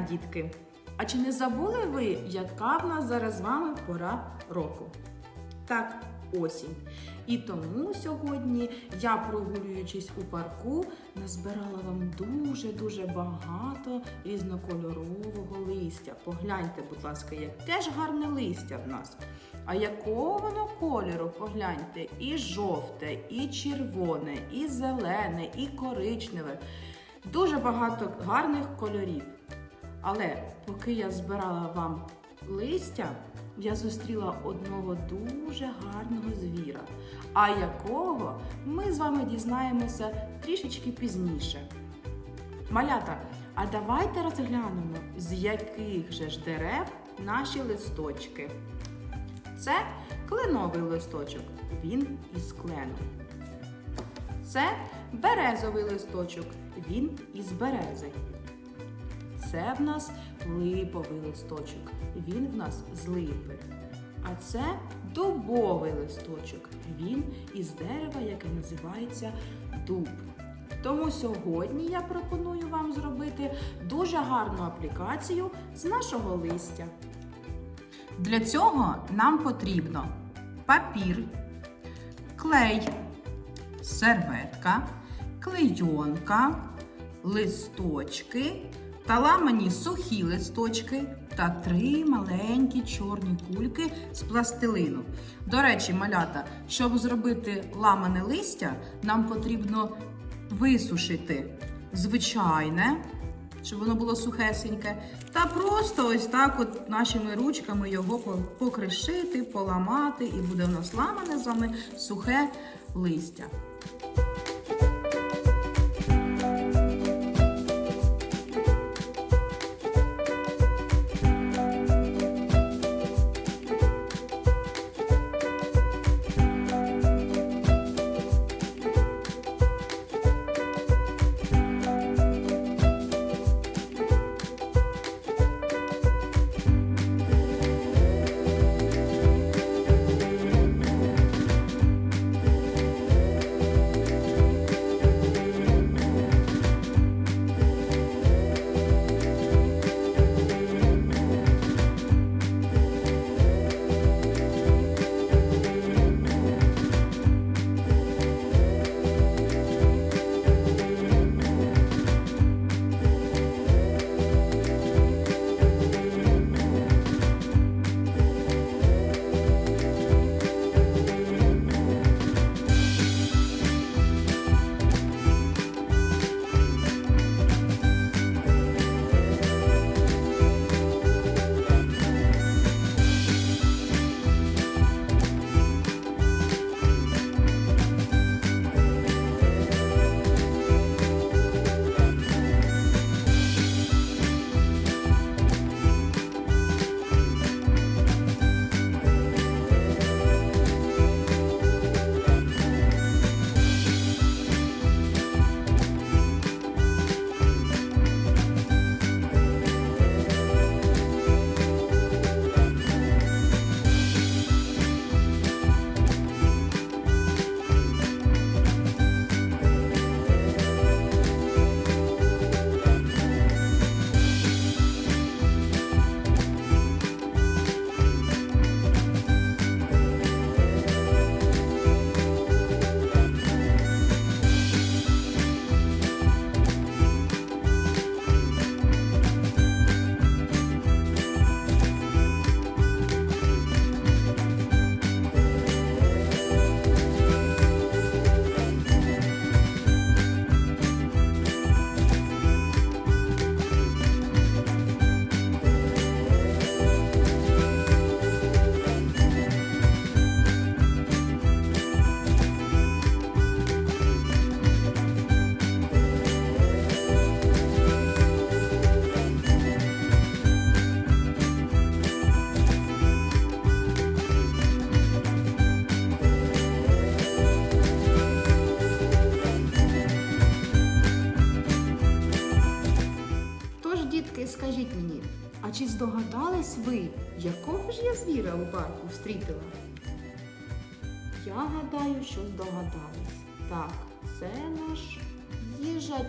дітки! А чи не забули ви, яка в нас зараз з вами пора року? Так, осінь. І тому сьогодні я, прогулюючись у парку, назбирала вам дуже-дуже багато різнокольорового листя. Погляньте, будь ласка, яке ж гарне листя в нас. А якого воно кольору? Погляньте, і жовте, і червоне, і зелене, і коричневе. Дуже багато гарних кольорів. Але поки я збирала вам листя, я зустріла одного дуже гарного звіра. А якого ми з вами дізнаємося трішечки пізніше. Малята, а давайте розглянемо, з яких же ж дерев наші листочки. Це кленовий листочок, він із клену. Це березовий листочок, він із берези. Це в нас липовий листочок, він в нас з липи. А це дубовий листочок, він із дерева, яке називається дуб. Тому сьогодні я пропоную вам зробити дуже гарну аплікацію з нашого листя. Для цього нам потрібно папір, клей, серветка, клейонка, листочки та ламані сухі листочки та три маленькі чорні кульки з пластилину. До речі, малята, щоб зробити ламане листя, нам потрібно висушити звичайне, щоб воно було сухесеньке, та просто ось так от нашими ручками його покришити, поламати, і буде у нас ламане з вами сухе листя. Здогадались ви, якого ж я звіра у парку встрітила? Я гадаю, що здогадались. Так, це наш їжачок.